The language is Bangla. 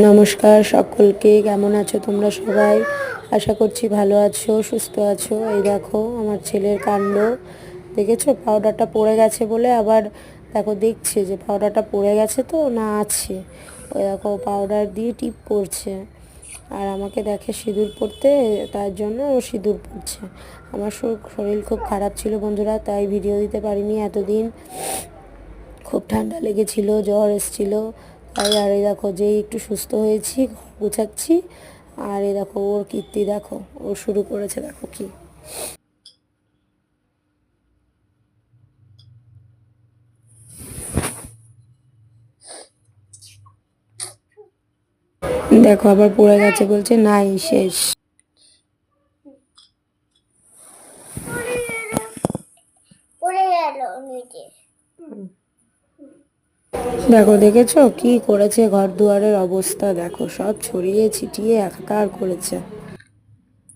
নমস্কার সকলকে, কেমন আছো তোমরা সবাই? আশা করছি ভালো আছো, সুস্থ আছো। এই দেখো, আমার ছেলের কাণ্ড। দেখেছ? পাউডারটা পড়ে গেছে বলে আবার দেখো, দেখছে যে পাউডারটা পড়ে গেছে তো, না আছে। ওই দেখো পাউডার দিয়ে টিপ পড়ছে। আর আমাকে দেখে সিঁদুর পড়তে, তার জন্য ও সিঁদুর পড়ছে। আমার শর- শরীর খুব খারাপ ছিল বন্ধুরা, তাই ভিডিও দিতে পারিনি এতদিন। খুব ঠান্ডা লেগেছিল, জ্বর এসেছিল। তাই আর এই দেখো যেই একটু সুস্থ হয়েছি ঘর গুছাচ্ছি। আর এই দেখো ওর কীর্তি দেখো ও শুরু করেছে দেখো কি। দেখো আবার পড়ে গেছে বলছে নাই শেষ। পড়ে গেল। নিচে। দেখো দেখেছ? কি করেছে ঘর দুয়ারের অবস্থা? দেখো সব ছড়িয়ে ছিটিয়ে একাকার করেছে।